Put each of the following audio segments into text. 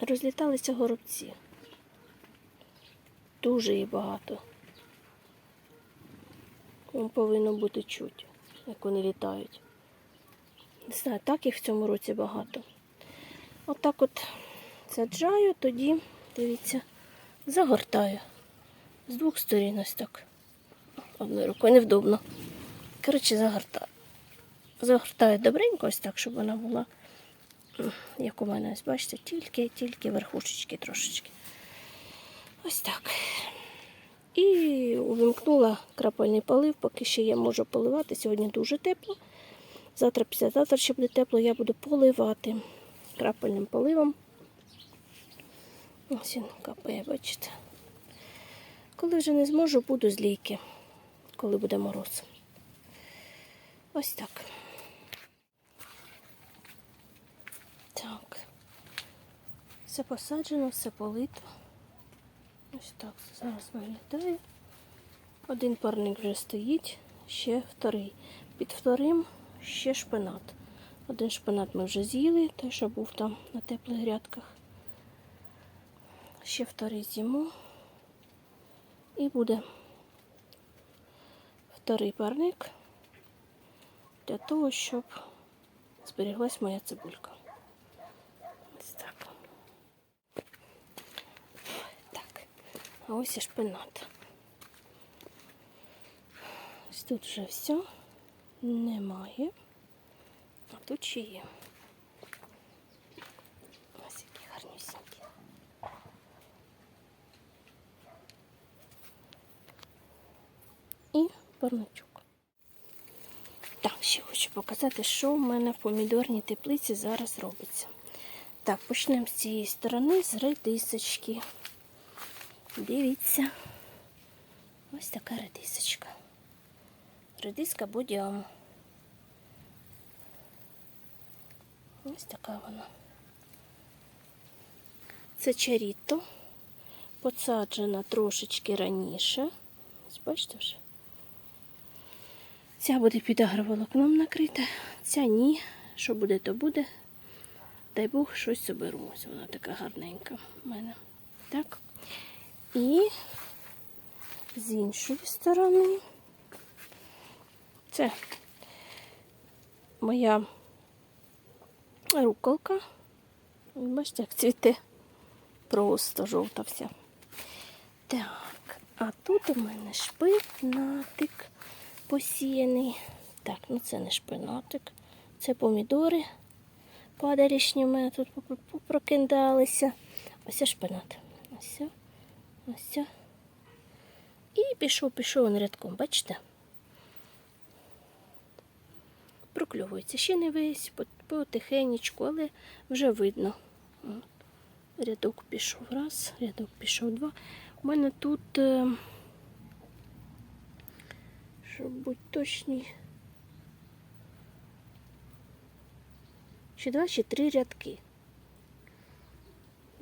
розліталися горобці. Дуже їх багато. Вам повинно бути чуть, як вони літають. Не знаю, так їх в цьому році багато. Отак от саджаю, тоді, дивіться, загортаю. З двох сторін ось так. Одною рукою невдобно. Коротше, загортаю. Загортаю добренько ось так, щоб вона була, як у мене, ось бачите, тільки, тільки верхушечки трошечки. Ось так. І увімкнула крапельний полив, поки ще я можу поливати. Сьогодні дуже тепло. Завтра, післязавтра ще буде тепло, я буду поливати крапельним поливом. Ось він капає, бачите. Коли вже не зможу, буду з лійки, коли буде мороз. Ось. Так. Все посаджено, все полито. Ось так це зараз виглядає. Один парник вже стоїть, ще вторий. Під вторим ще шпинат. Один шпинат ми вже з'їли, той, що був там на теплих грядках. Ще вторий з'їмо. І буде вторий парник для того, щоб зберіглась моя цибулька. Ось так. Так. А ось і шпинат. Ось тут вже все. Немає. А тут ще є. Ось які гарнюсінькі. І парничок. Так, ще хочу показати, що в мене в помідорній теплиці зараз робиться. Так, почнемо з цієї сторони, з редисочки. Дивіться. Ось така редисочка. Редиска бодям. Ось така вона. Це чаріто. Посаджена трошечки раніше. Ось бачите вже. Ця буде під агроволокном накрита, ця ні. Що буде, то буде. Дай Бог щось соберу. Ось вона така гарненька в мене. Так. І з іншої сторони. Це моя руколка. Бачите, як цвіте. Просто жовта вся. Так, а тут у мене шпинатик посіяний. Так, ну це не шпинатик, це помідори падарішні в мене тут поп- попрокидалися. Ось шпинат. Ось. Ось. І пішов, пішов він рядком, бачите? Прокльовується. Ще не весь, по- потихенечку, але вже видно. Рядок пішов раз, рядок пішов два. У мене тут, е, щоб бути точні, чи два, чи три рядки.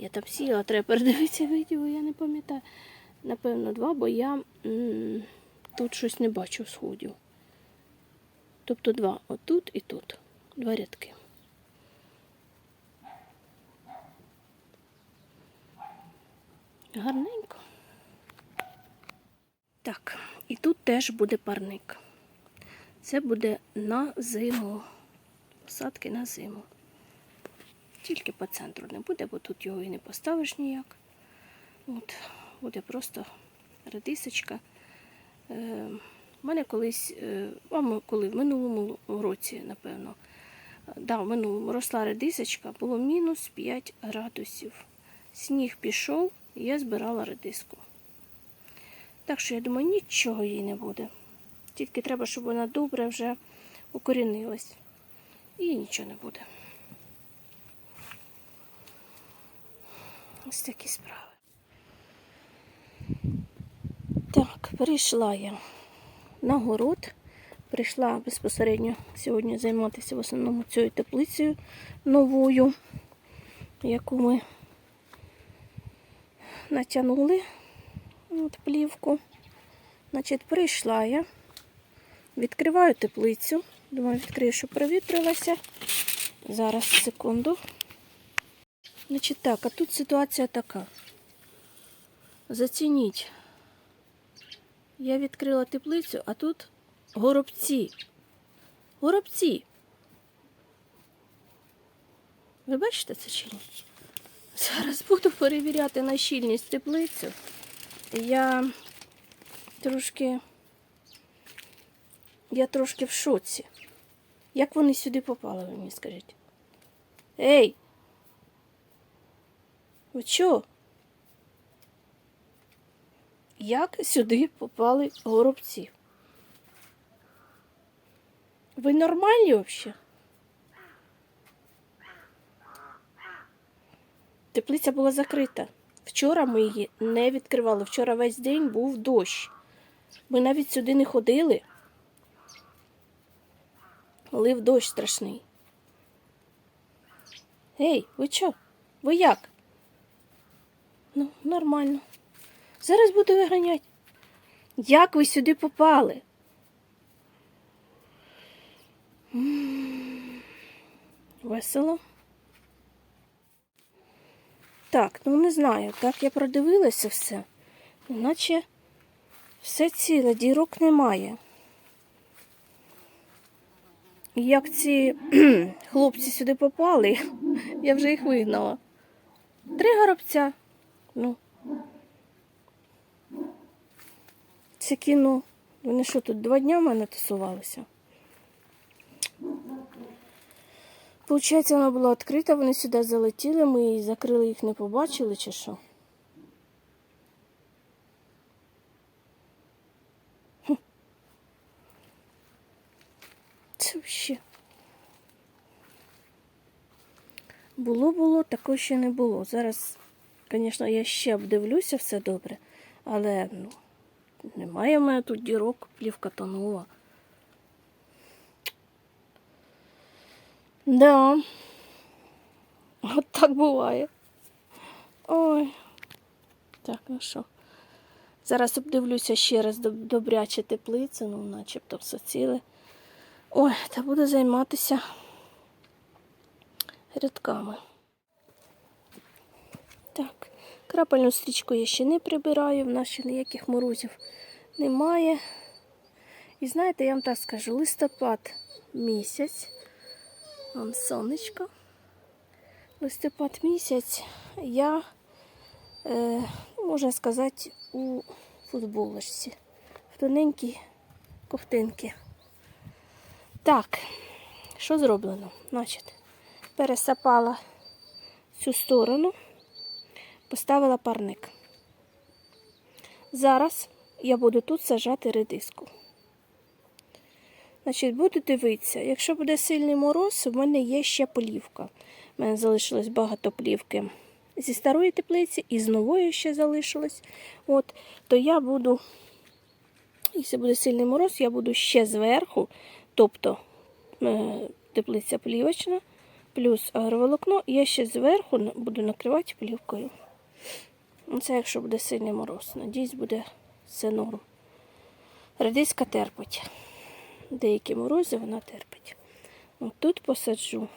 Я там сіла, треба передивитися відео, я не пам'ятаю. Напевно, два, бо я тут щось не бачу сходів. Тобто два отут і тут. Два рядки. Гарненько. Так, і тут теж буде парник. Це буде на зиму. Посадки на зиму. Тільки по центру не буде, бо тут його і не поставиш ніяк. От, буде просто редисочка. Е, у мене колись, е, а коли в минулому році, напевно, да, в минулому росла редисочка, було мінус 5 градусів. Сніг пішов, і я збирала редиску. Так що я думаю, нічого їй не буде. Тільки треба, щоб вона добре вже укорінилась. І нічого не буде. Ось такі справи. Так, перейшла я на город. Прийшла безпосередньо сьогодні займатися в основному цією теплицею новою, яку ми натягнули от плівку. Значить, прийшла я, відкриваю теплицю. Думаю, відкрию, щоб провітрилася. Зараз, секунду. Значить так, а тут ситуація така. Зацініть. Я відкрила теплицю, а тут горобці. Горобці. Ви бачите це чи ні? Зараз буду перевіряти на щільність теплицю. Я трошки. Я трошки в шоці. Як вони сюди попали, ви мені скажіть? Ей! Ви чо? Як сюди попали горобці? Ви нормальні взагалі? Теплиця була закрита. Вчора ми її не відкривали. Вчора весь день був дощ. Ми навіть сюди не ходили. Лив дощ страшний. Ей, ви чо? Ви як? Ну, нормально. Зараз буду виганяти. Як ви сюди попали? Весело. Так, ну не знаю. Так я продивилася все. Наче все ціле, дірок немає. Як ці хлопці сюди попали, я вже їх вигнала. Три горобця. Ну. Це кіно. Вони що тут два дня в мене тусувалися? Получається, вона була відкрита, вони сюди залетіли, ми її закрили, їх не побачили чи що? Це ще. Було, було, такого ще не було. Зараз, звісно, я ще обдивлюся все добре, але ну, немає в мене тут дірок, плівка тонула. Да. От так буває. Ой. Так, ну що. Зараз обдивлюся ще раз доб- добряче теплицю, ну начебто все ціле. Ой, та буду займатися рядками. Так, крапельну стрічку я ще не прибираю, в нас ще ніяких морозів немає. І знаєте, я вам так скажу, листопад місяць. Вон сонечко. Листопад місяць я, е, можна сказати, у футболочці. В тоненькій ковтинки. Так, що зроблено? Значить, пересапала цю сторону, поставила парник. Зараз я буду тут сажати редиску. Значить, буду дивитися, якщо буде сильний мороз, в мене є ще плівка. У мене залишилось багато плівки зі старої теплиці і з нової ще залишилось. От, то я буду, якщо буде сильний мороз, я буду ще зверху, тобто е, теплиця плівочна, плюс агроволокно, я ще зверху буду накривати плівкою. Ну, Це якщо буде сильний мороз. Надіюсь, буде все норм. Редиска терпить деякі морози вона терпить. От тут посаджу.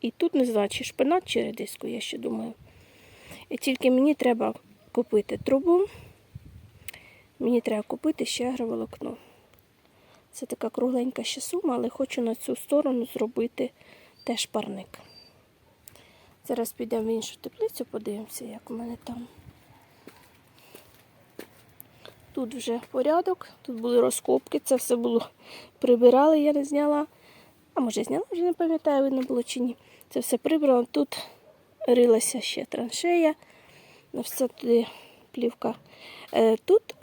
І тут не знаю, чи шпинат, чи редиску, я ще думаю. І тільки мені треба купити трубу. Мені треба купити ще агроволокно. Це така кругленька ще сума, але хочу на цю сторону зробити теж парник. Зараз підемо в іншу теплицю, подивимося, як у мене там. Тут вже порядок, тут були розкопки, це все було прибирали, я не зняла. А може зняла, вже не пам'ятаю, видно було чи ні. Це все прибрано. Тут рилася ще траншея, на все туди плівка. Е, Тут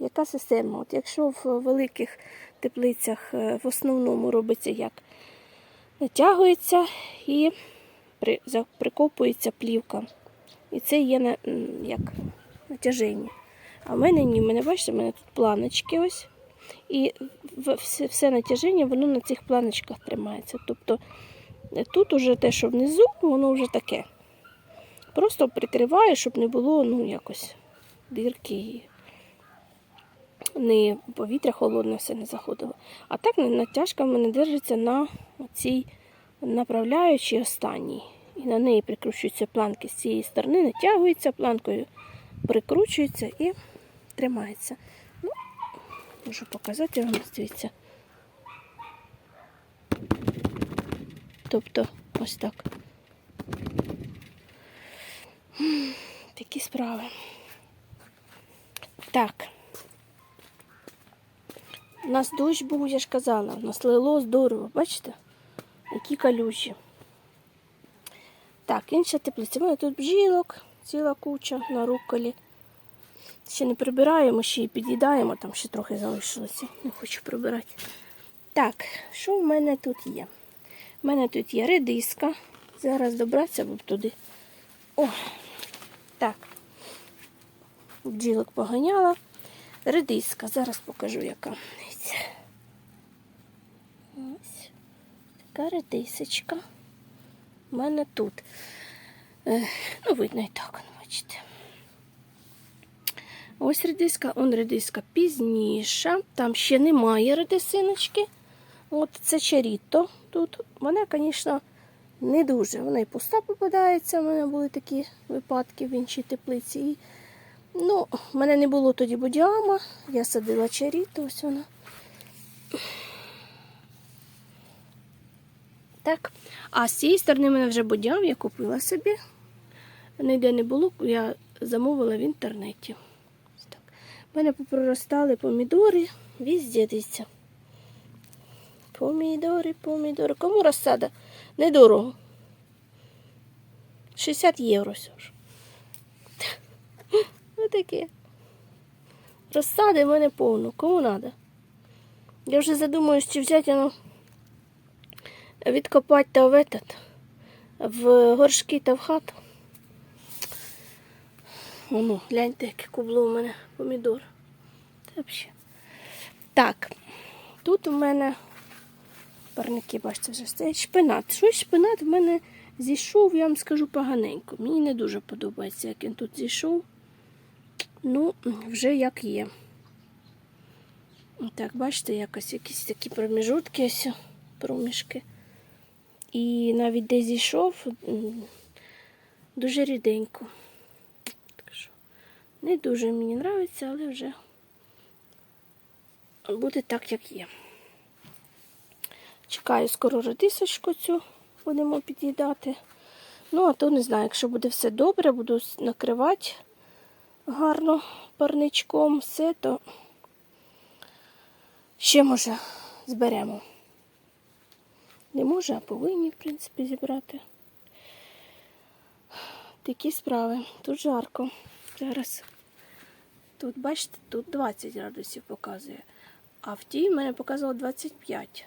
яка система? От якщо в великих теплицях е, в основному робиться як натягується і при, прикопується плівка. І це є на, як натяження. А в мене ні, в мене бачите, в мене тут планочки ось. І все, все натяження воно на цих планочках тримається. Тобто е, тут уже те, що внизу, воно вже таке. Просто прикриваю, щоб не було ну, якось дирки і не повітря холодне все не заходило. А так натяжка в мене держиться на цій направляючій останній. І на неї прикручуються планки з цієї сторони, натягується планкою, прикручується і тримається. Ну, можу показати вам, дивіться. Тобто ось так. Такі справи. Так. У нас дощ був, я ж казала, у нас лило здорово, бачите? Які калюжі. Так, інша теплиця. У мене тут бджілок, ціла куча на руколі. Ще не прибираємо, ще й під'їдаємо, там ще трохи залишилося. Не хочу прибирати. Так, що в мене тут є? У мене тут є редиска. Зараз добратися бо туди. О, так. Бджілок поганяла. Редиска. Зараз покажу, яка. Ось. Така редисочка. У мене тут. Ну, видно і так, ну, бачите. Ось редиска, он редиска пізніша. Там ще немає редисиночки. От це чаріто тут. Вона, звісно, не дуже. Вона і пуста попадається. У мене були такі випадки в іншій теплиці. І, ну, в мене не було тоді будіама. Я садила чаріто, ось вона. Так. А з цієї сторони мене вже будяв, я купила собі. Ніде не було, я замовила в інтернеті. Так. У мене попроростали помідори, везде дивіться. Помідори, помідори. Кому розсада? Недорого. 60 євро все ж. Отаке. Розсади в мене повно. Кому треба? Я вже задумаюсь, чи взяти воно відкопати та в в горшки та в хату. Воно, гляньте, яке кубло у мене помідор. Взагалі. Так, тут у мене парники, бачите, вже стоять. Шпинат. Щось шпинат в мене зійшов, я вам скажу поганенько. Мені не дуже подобається, як він тут зійшов. Ну, вже як є. Так, бачите, якось якісь такі проміжутки, ось проміжки. І навіть де зійшов, дуже ріденько. Так що не дуже мені подобається, але вже буде так, як є. Чекаю скоро редисочку цю, будемо під'їдати. Ну, а то не знаю, якщо буде все добре, буду накривати гарно парничком все, то ще може зберемо. Не може, а повинні, в принципі, зібрати. Такі справи. Тут жарко. Зараз. Тут, бачите, тут 20 градусів показує. А в тій мене показало 25.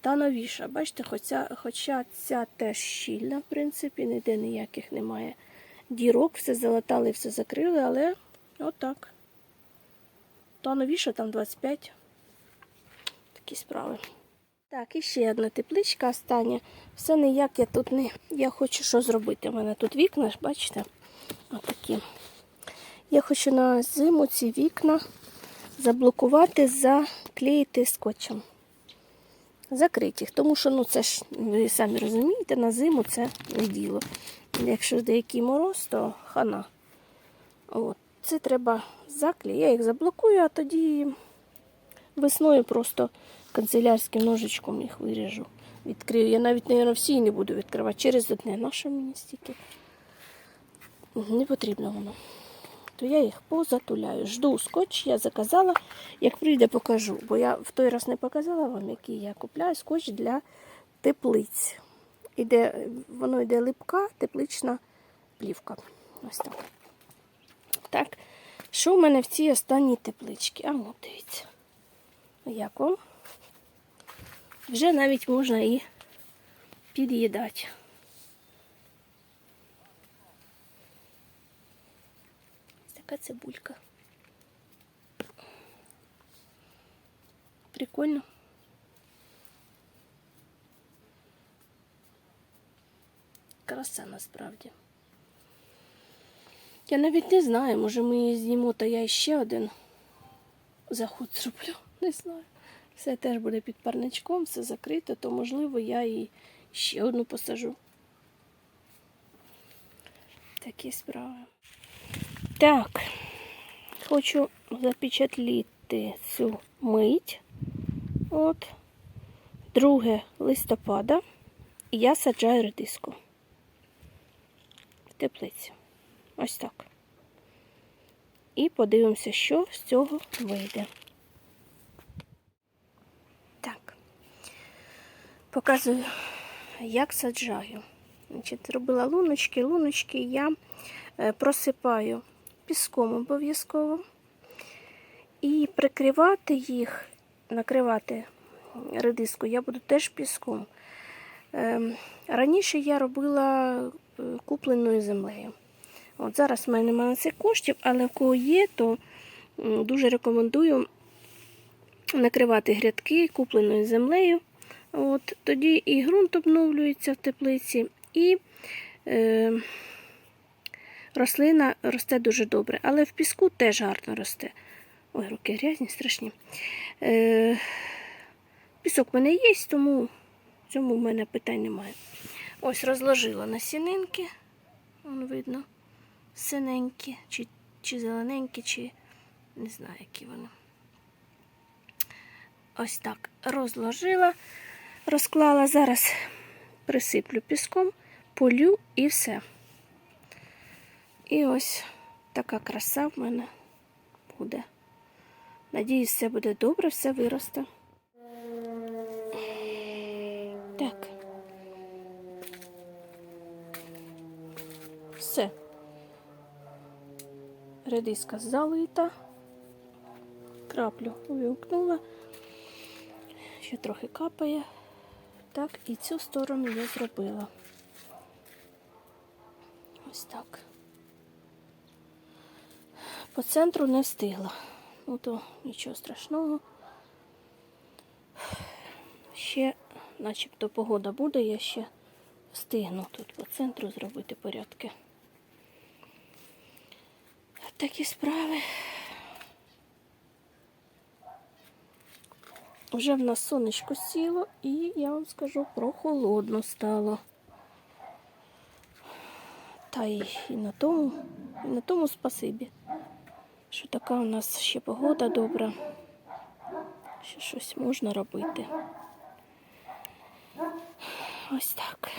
Та новіша. Бачите, хоча, хоча ця теж щільна, в принципі, ніде ніяких немає дірок, все залатали, все закрили, але отак. Та новіша там 25. Такі справи. Так, і ще одна тепличка остання. Все ніяк я тут не. Я хочу що зробити. У мене тут вікна, бачите? Отакі. Я хочу на зиму ці вікна заблокувати, заклеїти скотчем. Закрити їх. Тому що, ну, це ж, ви самі розумієте, на зиму це не діло. Якщо деякий мороз, то хана. От. Це треба заклеїти. Я їх заблокую, а тоді весною просто канцелярським ножичком їх виріжу. Відкрию. Я навіть, мабуть, всі не буду відкривати через одне. Наше мені стільки. Не потрібно воно. То я їх позатуляю. Жду скотч, я заказала. Як прийде, покажу. Бо я в той раз не показала вам, який я купляю скотч для теплиць. Іде, воно йде липка, теплична плівка. Ось так. Так, що в мене в цій останній тепличці? А ну, дивіться. Як вам? Вже навіть можна і під'їдати. Така цибулька. Прикольно. Краса насправді. Я навіть не знаю, може ми її з'їмо, та я ще один заход зроблю. Не знаю. Все теж буде під парничком, все закрито, то можливо я і ще одну посажу. Такі справи. Так, хочу запечатліти цю мить. От, 2 листопада. Я саджаю редиску в теплиці. Ось так. І подивимося, що з цього вийде. Так. Показую, як саджаю. Значить, робила луночки, луночки я е, просипаю піском обов'язково. І прикривати їх, накривати редиску я буду теж піском. Ем, Раніше я робила е, купленою землею. От Зараз в мене немає це коштів, але в кого є, то дуже рекомендую накривати грядки купленою землею. От, тоді і ґрунт обновлюється в теплиці, і е, рослина росте дуже добре, але в піску теж гарно росте. Ой, руки грязні, страшні. Е, пісок в мене є, тому в цьому в мене питань немає. Ось розложила насінинки, вон видно, синенькі, чи, чи зелененькі, чи не знаю, які вони. Ось так розложила, розклала. Зараз присиплю піском, полю і все. І ось така краса в мене буде. Надіюсь, все буде добре, все виросте. Так. Все. Редиска залита. Краплю увімкнула. Ще трохи капає. Так, і цю сторону я зробила. Ось так. По центру не встигла. Ну то нічого страшного. Ще, начебто, погода буде, я ще встигну тут по центру зробити порядки. Такі справи. Вже в нас сонечко сіло і я вам скажу, прохолодно стало. Та й, і на тому, і на тому спасибі, що така у нас ще погода добра, що щось можна робити. Ось так.